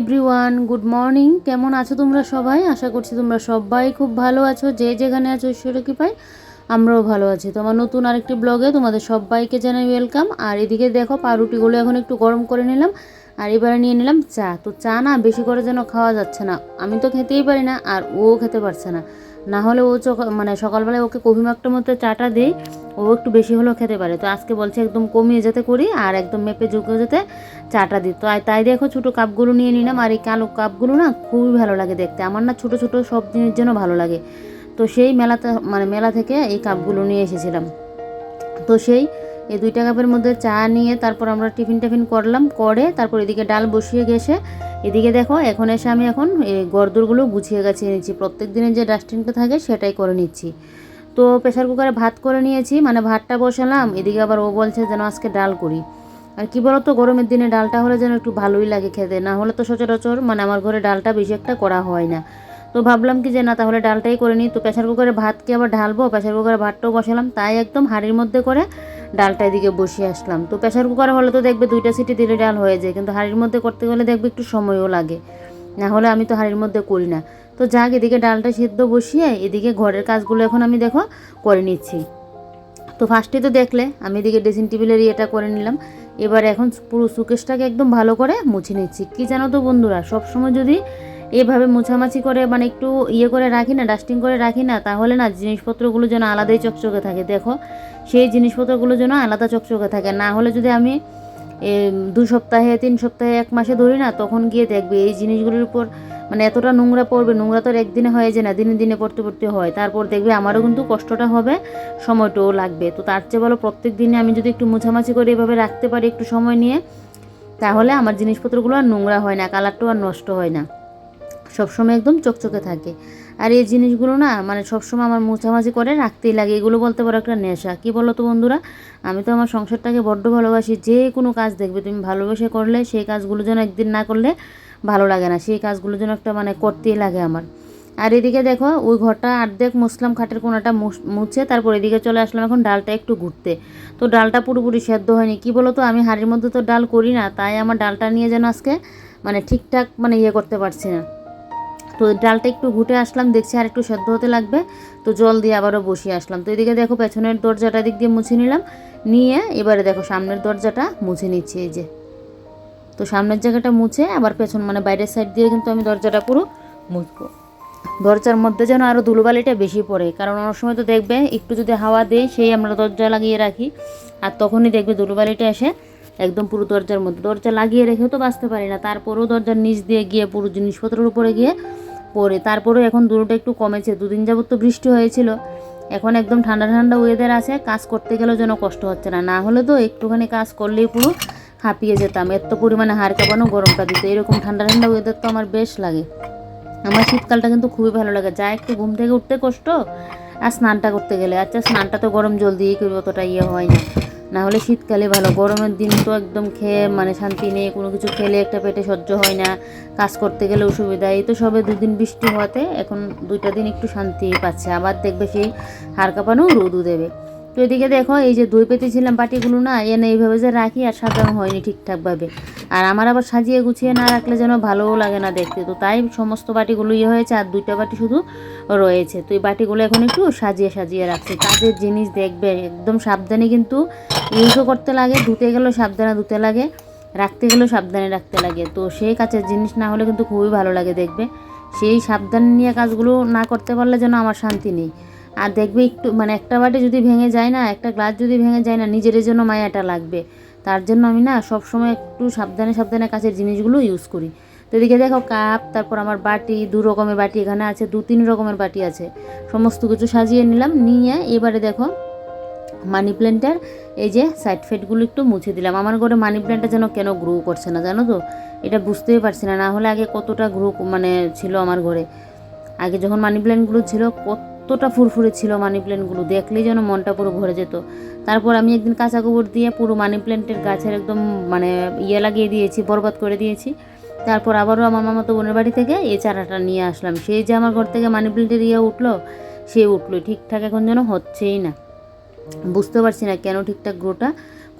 Everyone good morning কেমন আছো তোমরা সবাই? আশা করছি তোমরা সবাই খুব ভালো আছো। যে যেখানে আছো, ঈশ্বরের কৃপায় আমরাও ভালো আছি। তো আমার নতুন আরেকটি ব্লগে তোমাদের সবাইকে জানাই ওয়েলকাম আর এদিকে দেখো, পাউরুটিগুলো এখন একটু গরম করে নিলাম। আর এবারে নিয়ে নিলাম চা। তো চা না, বেশি করে যেন খাওয়া যাচ্ছে না। আমি তো খেতেই পারি না, আর ও খেতে পারছে না। না হলে ও মানে সকালবেলায় ওকে কফি মাকটার মধ্যে চাটা দিই, ও একটু বেশি হলেও খেতে পারে। তো আজকে বলছে একদম কমিয়ে যেতে করি আর একদম মেপে ঝুঁকে যেতে চাটা দিই। তো তাই দেখো ছোটো কাপগুলো নিয়ে নিলাম আর এই কালো কাপগুলো না খুবই ভালো লাগে দেখতে। আমার না ছোটো ছোটো সব জিনিস যেন ভালো লাগে। তো সেই মেলাতে মানে মেলা থেকে এই কাপগুলো নিয়ে এসেছিলাম। তো সেই এই দুইটা কাপের মধ্যে চা নিয়ে তারপর আমরা টিফিন টিফিন করলাম, করে তারপর এদিকে ডাল বসিয়ে গেছে। এদিকে দেখো, এখন এসে আমি এখন এই গর্দরগুলো গুছিয়ে গাছিয়ে নিচ্ছি। প্রত্যেক দিনের যে ডাস্টবিনটা থাকে সেটাই করে নিচ্ছি। তো প্রেশার কুকারে ভাত করে নিয়েছি মানে ভাতটা বসালাম, এদিকে আবার ও বলছে যেন আজকে ডাল করি। আর কি বলতো, গরমের দিনে ডালটা হলে যেন একটু ভালোই লাগে খেতে, না হলে তো সচরাচর মানে আমার ঘরে ডালটা বেশি একটা করা হয় না। তো ভাবলাম কি যে না, তাহলে ডালটাই করে নিই। তো প্রেশার কুকারে ভাতকে আবার ঢালবো? প্রেশার কুকারে ভাতটাও বসালাম, তাই একদম হাঁড়ির মধ্যে করে ডালটা এদিকে বসিয়ে আসলাম। তো প্রেশার কুকার হলে তো দেখবে দুইটা সিটি দিলে ডাল হয়ে যায়, কিন্তু হাঁড়ির মধ্যে করতে গেলে দেখবে একটু সময়ও লাগে। না হলে আমি তো হাঁড়ির মধ্যে করি না। তো যাক, এদিকে ডালটা সিদ্ধ বসিয়ে এদিকে ঘরের কাজগুলো এখন আমি দেখো করে নিচ্ছি। তো ফার্স্টে তো দেখলে, আমি এদিকে ড্রেসিং টেবিলের ইয়েটা করে নিলাম। এবার এখন পুরো সুকেশটাকে একদম ভালো করে মুছে নিচ্ছি। কী জানো তো বন্ধুরা, সবসময় যদি এভাবে মোছামাছি করে মানে একটু ইয়ে করে রাখি না ডাস্টিং করে রাখি না, তাহলে না জিনিসপত্রগুলো যেন আলাদাই চকচকে থাকে। দেখো সেই জিনিসপত্রগুলো যেন আলাদা চকচকে থাকে। না হলে যদি আমি দু সপ্তাহে, তিন সপ্তাহে, এক মাসে ধরি না, তখন গিয়ে দেখবে এই জিনিসগুলোর উপর মানে এতটা নোংরা পড়বে, নোংরা তো একদিনে হয়ে যায় না, দিনে দিনে পড়তে পড়তে হয়। তারপর দেখবে আমারও কিন্তু কষ্টটা হবে, সময়টাও লাগবে। তো তার চেয়ে বলো প্রত্যেক দিনে আমি যদি একটু মোছামাছি করে এভাবে রাখতে পারি একটু সময় নিয়ে, তাহলে আমার জিনিসপত্রগুলো আর নোংরা হয় না, কালারটাও আর নষ্ট হয় না। সবসময় একদম চকচকে থাকে। আর এই জিনিসগুলো না মানে সবসময় আমার মোছামাছি করে রাখতেই লাগে। এগুলো বলতে পারো একটা নেশা। কী বলো তো বন্ধুরা? আমি তো আমার সংসারটাকে বড্ড ভালোবাসি। যে কোনো কাজ দেখবে, তুমি ভালোবেসে করলে সেই কাজগুলো যেন একদিন না করলে ভালো লাগে না। সেই কাজগুলো যেন একটা মানে করতেই লাগে আমার। আর এদিকে দেখো, ওই ঘরটা আর্ধেক মুসলাম খাটের কোনাটা মুছ- তারপর এদিকে চলে আসলাম এখন ডালটা একটু ঘুরতে। তো ডালটা পুরোপুরি সেদ্ধ হয়নি। কি বলো তো আমি হাড়ির মধ্যে তো ডাল করি না, তাই আমার ডালটা নিয়ে যেন আজকে মানে ঠিকঠাক মানে ইয়ে করতে পারছি না। তো ডালটা একটু ঘুটে আসলাম, দেখছি আর একটু সেদ্ধ হতে লাগবে। তো জল দিয়ে আবারও বসিয়ে আসলাম। তো এদিকে দেখো পেছনের দরজাটা দিক দিয়ে মুছে নিলাম। নিয়ে এবারে দেখো সামনের দরজাটা মুছে নিচ্ছি এই যে। তো সামনের জায়গাটা মুছে আবার পেছন মানে বাইরের সাইড দিয়ে কিন্তু আমি দরজাটা পুরো মুছবো। দরজার মধ্যে যেন আরও ধুলোবালিটা বেশি পড়ে, কারণ অনেক সময় তো দেখবে একটু যদি হাওয়া দেয় সেই আমরা দরজা লাগিয়ে রাখি, আর তখনই দেখবে ধুলোবালিটা এসে একদম পুরো দরজার মধ্যে। দরজা লাগিয়ে রেখেও তো বাঁচতে পারি না, তারপরেও দরজার নিচ দিয়ে গিয়ে পুরো জিনিসপত্রের উপরে গিয়ে পড়ে তারপরেও এখন দূরটা একটু কমেছে। দুদিন যাবত তো বৃষ্টি হয়েছিল। এখন একদম ঠান্ডা ঠান্ডা ওয়েদার আছে। কাজ করতে গেলেও যেন কষ্ট হচ্ছে না। না হলে তো একটুখানি কাজ করলেই পুরো হাঁপিয়ে যেতাম। এত পরিমাণে হাড় কাঁপানো, গরমটা দিত। এরকম ঠান্ডা ঠান্ডা ওয়েদার তো আমার বেশ লাগে। আমার শীতকালটা কিন্তু খুবই ভালো লাগে। যা একটু ঘুম থেকে উঠতে কষ্ট, আর স্নানটা করতে গেলে। আচ্ছা স্নানটা তো গরম জল দিয়েই করি, অতটা ইয়ে হয় না। না হলে শীতকালে ভালো, গরমের দিন তো একদম খেয়ে মানে শান্তি নেই, কোনো কিছু খেলে একটা পেটে সহ্য হয় না, কাজ করতে গেলে অসুবিধা, এই তো সবে দুদিন বৃষ্টি হওয়াতে এখন দুইটা দিন একটু শান্তি পাচ্ছে, আবার দেখবে সেই হাড় কাঁপানো রোদও দেবে। তো এদিকে দেখো, এই যে দই পেতেছিলাম বাটিগুলো না এনে এইভাবে যে রাখি আর সাজানো হয়নি ঠিকঠাকভাবে। আর আমার আবার সাজিয়ে গুছিয়ে না রাখলে যেন ভালোও লাগে না দেখতে। তো তাই সমস্ত বাটিগুলো ইয়ে হয়েছে, আর দুইটা বাটি শুধু রয়েছে। তো এই বাটিগুলো এখন একটু সাজিয়ে সাজিয়ে রাখছি। কাজের জিনিস দেখবে, একদম সাবধানে কিন্তু ইউজও করতে লাগে, ধুতে গেলেও সাবধানে ধুতে লাগে, রাখতে গেলেও সাবধানে রাখতে লাগে। তো সেই কাছের জিনিস না হলে কিন্তু খুবই ভালো লাগে দেখবে। সেই সাবধান নিয়ে কাজগুলো না করতে পারলে যেন আমার শান্তি নেই। আর দেখবে একটু মানে একটা বাটি যদি ভেঙে যায় না, একটা গ্লাস যদি ভেঙে যায় না, নিজের জন্য মায়াটা লাগবে। তার জন্য আমি না সবসময় একটু সাবধানে সাবধানে কাছের জিনিসগুলো ইউজ করি। তো এদিকে দেখো কাপ, তারপর আমার বাটি, দু রকমের বাটি এখানে আছে, দু তিন রকমের বাটি আছে। সমস্ত কিছু সাজিয়ে নিলাম, নিয়ে এবারে দেখো মানি প্ল্যান্টের এই যে সাইড ফেটগুলো একটু মুছে দিলাম। আমার ঘরে মানি প্ল্যান্টটা যেন কেন গ্রো করছে না, জানো তো? এটা বুঝতেই পারছি না না হলে আগে কতটা গ্রো মানে ছিল আমার ঘরে। আগে যখন মানি প্ল্যান্টগুলো ছিল কতটা ফুরফুরে ছিল মানি প্ল্যান্টগুলো দেখলেই যেন মনটা পুরো ভরে যেত। তারপর আমি একদিন কাঁচা গোবর দিয়ে পুরো মানি প্ল্যান্টের গাছের একদম মানে ইয়ে লাগিয়ে দিয়েছি, বরবাদ করে দিয়েছি। তারপর আবারও আমার মামাতো বোনের বাড়ি থেকে এই চারাটা নিয়ে আসলাম। সেই যে আমার ঘর থেকে মানি প্ল্যান্টের ইয়ে উঠল, সে উঠল ঠিকঠাক এখন যেন হচ্ছেই না। বুঝতে পারছি না কেন ঠিকঠাক গ্রোটা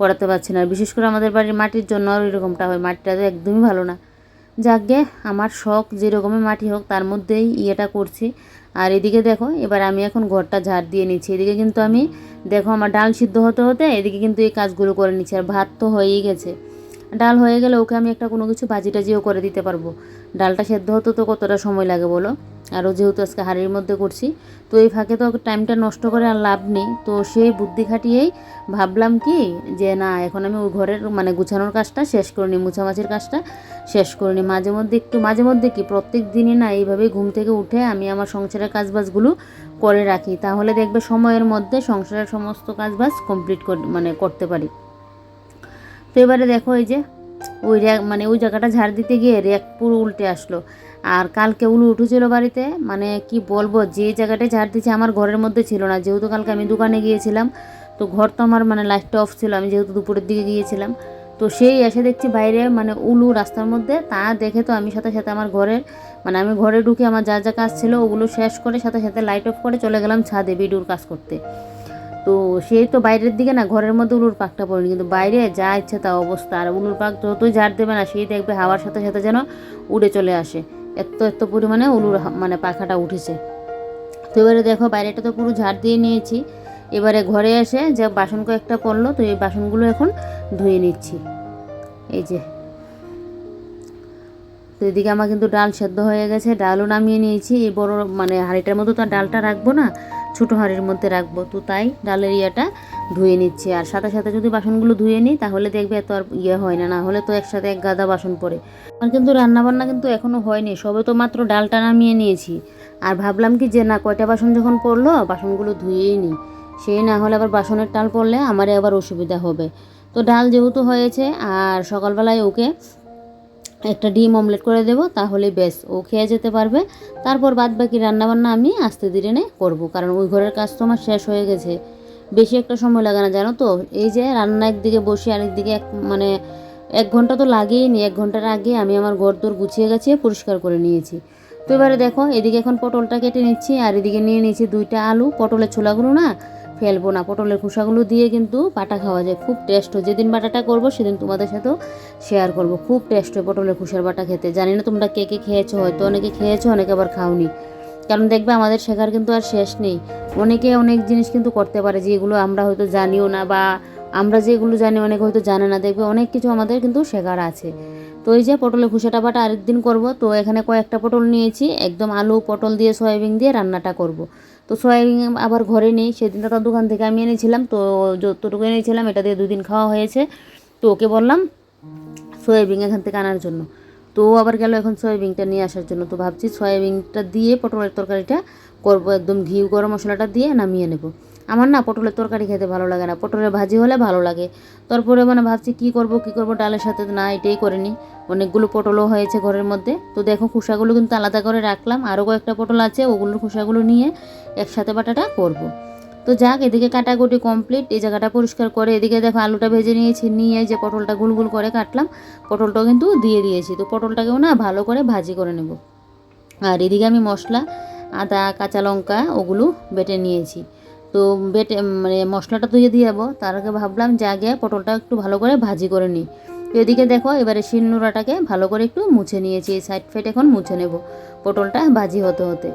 করাতে পারছি না। বিশেষ করে আমাদের বাড়ির মাটির জন্য আর এরকমটা হয়, মাটিটা তো একদমই ভালো না। যাকগে আমার শখ যেরকমই মাটি হোক, তার মধ্যেই ইয়েটা করছি। আর এদিকে দেখো, এবার আমি এখন ঘরটা ঝাড় দিয়ে নিচ্ছি। এদিকে কিন্তু আমি, দেখো আমার ডাল সিদ্ধ হতে হতে এদিকে কিন্তু এই কাজগুলো করে নিচ্ছি, আর ভাত তো হয়েই গেছে। ডাল হয়ে গেলে ওকে আমি একটা কোনো কিছু ভাজি টাজিও করে দিতে পারব। ডালটা সেদ্ধ হতে তো কতটা সময় লাগে বলো? আরও যেহেতু আজকে হাড়ির মধ্যে করছি, তো এই ফাঁকে তো টাইমটা নষ্ট করে আর লাভ নেই। তো সেই বুদ্ধি খাটিয়েই ভাবলাম কি যে না, এখন আমি ওই ঘরের মানে গুছানোর কাজটা শেষ করে নিই, মুছামাছির কাজটা শেষ করে নিই। মাঝে মধ্যে একটু, মাঝে মধ্যে কি প্রত্যেক দিনই না এইভাবেই ঘুম থেকে উঠে আমি আমার সংসারের কাজবাজগুলো করে রাখি। তাহলে দেখবে সময়ের মধ্যে সংসারের সমস্ত কাজবাজ কমপ্লিট মানে করতে পারি। তো এবারে দেখো এই যে, ওই র্যাক মানে ওই জায়গাটা ঝাড় দিতে গিয়ে র্যাক পুরো উল্টে আসলো। আর কালকে উলু উঠেছিল বাড়িতে মানে কি বলব, যে জায়গাটায় ঝাড় দিচ্ছে আমার ঘরের মধ্যে ছিল না। যেহেতু কালকে আমি দোকানে গিয়েছিলাম, তো ঘর তো আমার মানে লাইটটা অফ ছিল, আমি যেহেতু দুপুরের দিকে গিয়েছিলাম। তো সেই এসে দেখছি বাইরে মানে উলু রাস্তার মধ্যে, তা দেখে তো আমি সাথে সাথে আমার ঘরের মানে আমি ঘরে ঢুকে আমার যা যা কাজ ছিল ওগুলো শেষ করে সাথে সাথে লাইট অফ করে চলে গেলাম ছাদে ভিডিওর কাজ করতে। তো সে তো বাইরের দিকে না, ঘরের মধ্যে উলুর পাকটা পড়েনি। কিন্তু বাইরে যা ইচ্ছে তা অবস্থা। আর উলুর পাক যতই ঝাড় দেবে না সেই দেখবে হাওয়ার সাথে সাথে যেন উড়ে চলে আসে। এত এত পরিমাণে উলুর মানে পাখাটা উঠেছে। তো এবারে দেখো, বাইরেটা তো পুরো ঝাড় দিয়ে নিয়েছি। এবারে ঘরে এসে যে বাসন কয়েকটা পড়ল, তো এই বাসনগুলো এখন ধুয়ে নিচ্ছি। এই যে। তো এদিকে আমার কিন্তু ডাল সেদ্ধ হয়ে গেছে, ডালও নামিয়ে নিয়েছি। এই বড় মানে হাঁড়িটার মধ্যে তো আর ডালটা রাখব না। ছোটো হাঁড়ির মধ্যে রাখব। তো তাই ডালের ইয়েটা ধুয়ে নিচ্ছি। আর সাথে সাথে যদি বাসনগুলো ধুয়ে নিই, তাহলে দেখবে এত আর ইয়ে হয় না। না হলে তো একসাথে এক গাদা বাসন পড়ে। আর কিন্তু রান্নাবান্না কিন্তু এখনও হয়নি। সবে তো মাত্র ডালটা নামিয়ে নিয়েছি। আর ভাবলাম কি যে না, কয়টা বাসন যখন পড়ল, বাসনগুলো ধুয়েই নিই। সেই না হলে আবার বাসনের টাল পড়লে আমারে আবার অসুবিধা হবে। তো ডাল যেহেতু হয়েছে, আর সকালবেলায় ওকে একটা ডিম অমলেট করে দেব, তাহলে বেশ ও খেয়ে যেতে পারবে। তারপর বাদ বাকি রান্নাবান্না আমি আস্তে ধীরে নে করব, কারণ ওই ঘরের কাজ তো আমার শেষ হয়ে গেছে। বেশি একটা সময় লাগে না, জানো তো? এই যে রান্না একদিকে বসে, আরেকদিকে এক মানে এক ঘণ্টা তো লাগেই নি, এক ঘণ্টার আগে আমি আমার ঘর দোর গুছিয়ে গেছিয়ে পরিষ্কার করে নিয়েছি। তো এবারে দেখো, এদিকে এখন পটলটা কেটে নিচ্ছি, আর এদিকে নিয়ে নিয়েছি দুইটা আলু। পটলের ছোলাগুলো না ফেলব না। পটলের খোসাগুলো দিয়ে কিন্তু বাটা খাওয়া যায়। খুব টেস্ট হয়। যেদিন বাটাটা করব, সেদিন তোমাদের সাথেও শেয়ার করব। খুব টেস্ট হয় পটলের খোসার বাটা খেতে। জানি না তোমরা কে কে খেয়েছো, হয়তো অনেকে খেয়েছো, অনেকে আবার খাওনি। কারণ দেখবে আমাদের শেখার কিন্তু আর শেষ নেই। অনেকে অনেক জিনিস কিন্তু করতে পারে যেগুলো আমরা হয়তো জানিও না বা আমরা যেগুলো জানি অনেকে হয়তো জানে না। দেখবে অনেক কিছু আমাদের কিন্তু শেখার আছে। তো এই যে পটলের খোসাটা বাটা আরেকদিন করব। তো এখানে কয়েকটা পটল নিয়েছি, একদম আলু, পটল দিয়ে, সয়াবিন দিয়ে রান্নাটা করব। তো সয়াবিন আবার ঘরে নেই, সেদিনটা তো দোকান থেকে আমি এনেছিলাম, তো যতটুকু এনেছিলাম এটা দিয়ে দুদিন খাওয়া হয়েছে। তো ওকে বললাম সয়াবিন এখান থেকে আনার জন্য। তো আবার গেল এখন সয়াবিনটা নিয়ে আসার জন্য। তো ভাবছি সয়াবিনটা দিয়ে পটলের তরকারিটা করব, একদম ঘি গরম মশলাটা দিয়ে নামিয়ে নেব। আমার না পটলের তরকারি খেতে ভালো লাগে না। পটলের ভাজি হলে ভালো লাগে। তারপরে মানে ভাবছি কি করব কি করব ডালের সাথে না এটাই করে নিই। অনেকগুলো পটলও হয়েছে ঘরের মধ্যে। তো দেখো খোসাগুলো কিন্তু আলাদা করে রাখলাম। আরও কয়েকটা পটল আছে, ওগুলোর খোসাগুলো নিয়ে একসাথে বাটাটা করব। তো যাক, এদিকে কাটাকুটি কমপ্লিট এই জায়গাটা পরিষ্কার করে এদিকে দেখো আলুটা ভেজে নিয়েছি, নিয়ে যে পটলটা গুল গুল করে কাটলাম। পটলটাও কিন্তু দিয়ে দিয়েছি। তো পটলটাকেও না ভালো করে ভাজি করে নেব। আর এদিকে আমি মশলা, আদা, কাঁচা লঙ্কা, ওগুলো বেটে নিয়েছি। তো বেটে মানে মশলাটা ধুয়ে দিয়ে যাব। তার আগে ভাবলাম যে আগে পটলটা একটু ভালো করে ভাজি করে নিই। তো এদিকে দেখো, এবারে শিলনোড়াটাকে ভালো করে একটু মুছে নিয়েছি। এই সাইড ফাইড এখন মুছে নেব। পটলটা ভাজি হতে হতে।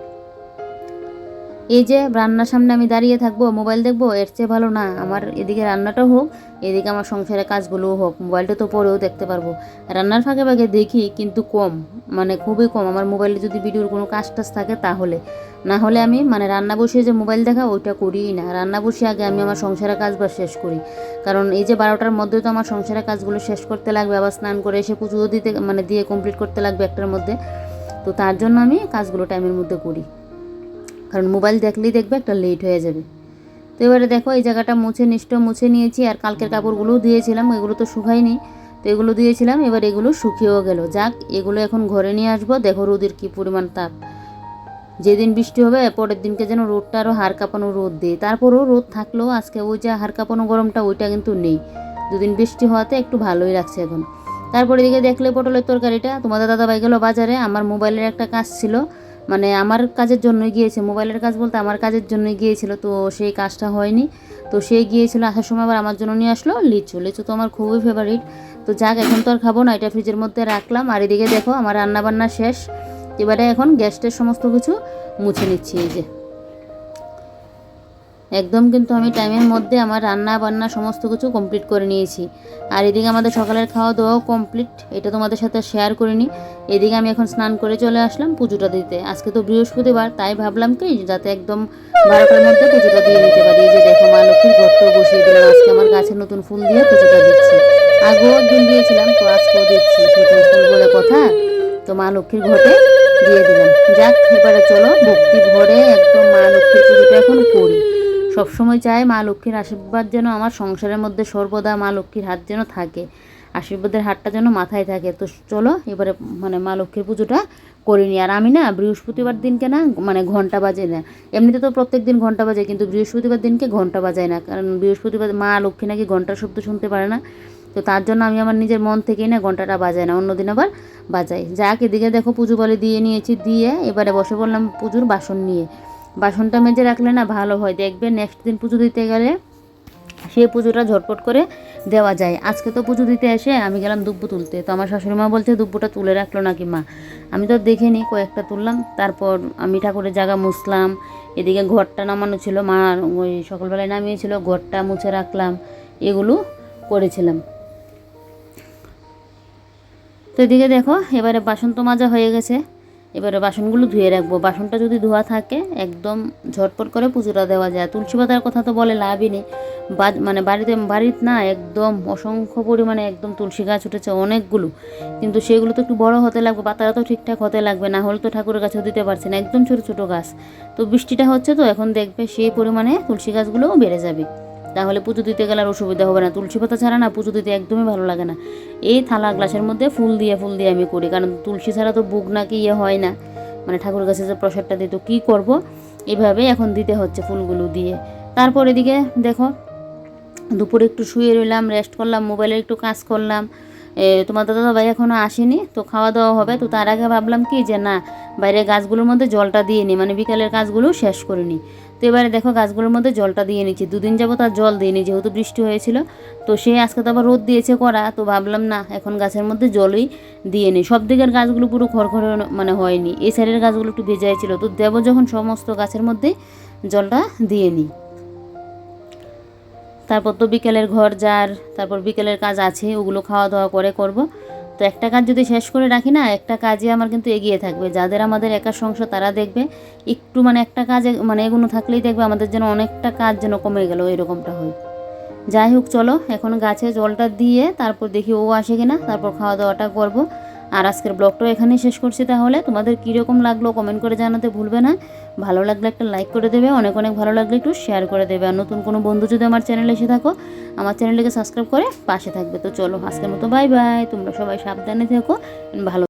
এই যে রান্নার সামনে আমি দাঁড়িয়ে থাকব, মোবাইল দেখব, এর চেয়ে ভালো না। আমার এদিকে রান্নাটাও হোক, এদিকে আমার সংসারের কাজগুলোও হোক, মোবাইলটা তো পরেও দেখতে পারব। রান্নার ফাঁকে ফাঁকে দেখি কিন্তু কম মানে খুবই কম। আমার মোবাইলে যদি ভিডিওর কোনো কাজ টাজ থাকে তাহলে। না হলে আমি মানে রান্না বসিয়ে যে মোবাইল দেখা, ওইটা করিই না। রান্না বসিয়ে আগে আমি আমার সংসারের কাজ বা শেষ করি। কারণ এই যে বারোটার মধ্যে তো আমার সংসারের কাজগুলো শেষ করতে লাগবে, আবার স্নান করে এসে পুজো দিতে মানে দিয়ে কমপ্লিট করতে লাগবে একটার মধ্যে। তো তার জন্য আমি কাজগুলো টাইমের মধ্যে করি। কারণ মোবাইল দেখলেই দেখবে একটা লেট হয়ে যাবে। তো এবারে দেখো, এই জায়গাটা মুছে নিষ্ঠ মুছে নিয়েছি, আর কালকের কাপড়গুলোও দিয়েছিলাম, এগুলো তো শুকায়নি। তো এগুলো দিয়েছিলাম, এবার এগুলো শুকিয়েও গেল। যাক, এগুলো এখন ঘরে নিয়ে আসব, দেখো রোদের কী পরিমাণ তাপ। যেদিন বৃষ্টি হবে, পরের দিনকে যেন রোদটা আরও হাড় কাঁপানো রোদ দেয়। তারপরেও রোদ থাকলেও আজকে ওই যে হাড় কাঁপানো গরমটা, ওইটা কিন্তু নেই। দুদিন বৃষ্টি হওয়াতে একটু ভালোই লাগছে এখন। তারপরে দিকে দেখলে পটলের তরকারিটা, তোমাদের দাদাভাই গেলো বাজারে, আমার মোবাইলের একটা কাজ ছিল। মানে আমার কাজের জন্যই গিয়েছে, মোবাইলের কাজ বলতে আমার কাজের জন্যই গিয়েছিল, তো সেই কাজটা হয়নি। তো সে গিয়েছিল, আসার সময় আবার আমার জন্য নিয়ে আসলো, লিচু। লিচু তো আমার খুবই ফেভারিট তো যাক, এখন তো আর খাব না, এটা ফ্রিজের মধ্যে রাখলাম। আর এদিকে দেখো, আমার রান্নাবান্না শেষ। এবারে এখন গ্যাসটের সমস্ত কিছু মুছে নিচ্ছি, এই যে। একদম কিন্তু আমি টাইমের মধ্যে আমার রান্না বান্না সমস্ত কিছু কমপ্লিট করে নিয়েছি। আর এদিকে আমাদের সকালের খাওয়া দাওয়াও কমপ্লিট এটা তোমাদের সাথে শেয়ার করিনি এদিকে আমি এখন স্নান করে চলে আসলাম পুজোটা দিতে। আজকে তো বৃহস্পতিবার, তাই ভাবলাম কি যাতে একদম বারোটার মধ্যে পুজোটা দিয়ে নিতে পারি। যে দেখো, মা লক্ষ্মীর ঘরটা বসিয়ে দিলাম। আজকে আমার গাছে নতুন ফুল দিয়ে পুজোটা দিচ্ছি। আগেও একদিন দিয়েছিলাম, তো আজকেও দিচ্ছি। নতুন ফুল বলে কথা, তো মা লক্ষ্মীর ঘটে দিয়ে দিলাম। যাক, এবারে চলো, ভক্তি ভরে একদম মা লক্ষ্মীর পুজোটা এখন করি। সবসময় চাই মা লক্ষ্মীর আশীর্বাদ যেন আমার সংসারের মধ্যে সর্বদা মা লক্ষ্মীর হাত যেন থাকে, আশীর্বাদের হাতটা যেন মাথায় থাকে। তো চলো, এবারে মানে মা লক্ষ্মীর পুজোটা করিনি আর আমি না বৃহস্পতিবার দিনকে না মানে ঘণ্টা বাজে না। এমনিতে তো প্রত্যেক দিন ঘণ্টা বাজে কিন্তু বৃহস্পতিবার দিনকে ঘণ্টা বাজায় না। কারণ বৃহস্পতিবার মা লক্ষ্মী নাকি ঘণ্টার শব্দ শুনতে পারে না। তো তার জন্য আমি আমার নিজের মন থেকেই না ঘন্টাটা বাজাই না অন্যদিন আবার বাজাই। যাক, এদিকে দেখো পুজো বলে দিয়ে নিয়েছি, দিয়ে এবারে বসে পড়লাম পুজোর বাসন নিয়ে। বাসনটা মেজে রাখলে না ভালো হয়। দেখবে নেক্সট দিন পুজো দিতে গেলে সেই পুজোটা ঝটপট করে দেওয়া যায়। আজকে তো পুজো দিতে এসে আমি গেলাম দুব্বু তুলতে। তো আমার শাশুড়ি মা বলছে, দুব্বুটা তুলে রাখল নাকি মা? আমি তো দেখিনি, কয়েকটা তুললাম। তারপর আমি ঠাকুরের জায়গা মুছলাম। এদিকে ঘরটা নামানো ছিল, মা ওই সকালবেলায় নামিয়েছিল, ঘরটা মুছে রাখলাম, এগুলো করেছিলাম। তো এদিকে দেখো, এবারে বাসন তো মাজা হয়ে গেছে। এবারে বাসনগুলো ধুয়ে রাখব। বাসনটা যদি ধোয়া থাকে, একদম ঝটপট করে পুজোটা দেওয়া যায়। তুলসী পাতার কথা তো বলে লাভই নেই। মানে বাড়িতে বাড়িতে না, একদম অসংখ্য পরিমাণে একদম তুলসী গাছ উঠেছে অনেকগুলো। কিন্তু সেগুলো তো একটু বড় হতে লাগবে পাতাটা তো ঠিকঠাক হতে লাগবে, না হলে তো ঠাকুরের কাছেও দিতে পারছে না। একদম ছোটো ছোটো গাছ। তো বৃষ্টিটা হচ্ছে তো, এখন দেখবে সেই পরিমাণে তুলসী গাছগুলোও বেড়ে যাবে। তাহলে পুজো দিতে গেলে আর অসুবিধা হবে না। তুলসী পাতা ছাড়া না পুজো দিতে একদমই ভালো লাগে না। এই থালা গ্লাসের মধ্যে ফুল দিয়ে ফুল দিয়ে আমি করি। কারণ তুলসী ছাড়া তো বুক নাকি ইয়ে হয় না। মানে ঠাকুর কাছে যে প্রসাদটা দিত কী করব? এইভাবে এখন দিতে হচ্ছে ফুলগুলো দিয়ে। তারপর এদিকে দেখো, দুপুরে একটু শুয়ে রইলাম রেস্ট করলাম মোবাইলে একটু কাজ করলাম। তোমার দাদা ভাই এখনও আসেনি, তো খাওয়া দাওয়া হবে। তো তার আগে ভাবলাম কি যে না বাইরে গাছগুলোর মধ্যে জলটা দিয়ে নিই মানে বিকালের কাজগুলো শেষ করে নিই তো এবারে দেখো গাছগুলোর মধ্যে জলটা দিয়ে নিচ্ছি। দুদিন যাব তার জল দিইনি, যেহেতু বৃষ্টি হয়েছিল। তো সে আজকে তো আবার রোদ দিয়েছে করা তো ভাবলাম না, এখন গাছের মধ্যে জলই দিয়ে নিই। সব দিকের গাছগুলো পুরো খড়খড়ে মানে হয়নি। এই সাইডের গাছগুলো একটু ভেজাই ছিল, তো দেবো যখন সমস্ত গাছের মধ্যে জলটা দিয়ে নিই। তারপর তো বিকেলের ঘর, যার তারপর বিকেলের কাজ আছে, ওগুলো খাওয়া দাওয়া করে করব। তো একটা কাজ যদি শেষ করে রাখি না, একটা কাজে আমার কিন্তু এগিয়ে থাকবে। যাদের আমাদের একা সংসার, তারা দেখবে একটু মানে একটা কাজে মানে এগুলো থাকলেই দেখবে আমাদের যেন অনেকটা কাজ যেন কমে গেল, এরকমটা হয়। যাই হোক, চলো, এখন গাছে জলটা দিয়ে তারপর দেখি ও আসে কিনা, তারপর খাওয়া দাওয়াটা করব। আর আজকের ব্লগটাও এখানেই শেষ করছি তাহলে। তোমাদের কীরকম লাগল কমেন্ট করে জানাতে ভুলবে না। ভালো লাগলে একটা লাইক করে দেবে, অনেক অনেক ভালো লাগলে একটু শেয়ার করে দেবে। আর নতুন কোনো বন্ধু যদি আমার চ্যানেলে এসে থাকো, আমার চ্যানেলটিকে সাবস্ক্রাইব করে পাশে থাকবে। তো চলো আজকের মতো বাই বাই তোমরা সবাই সাবধানে থেকো ভালো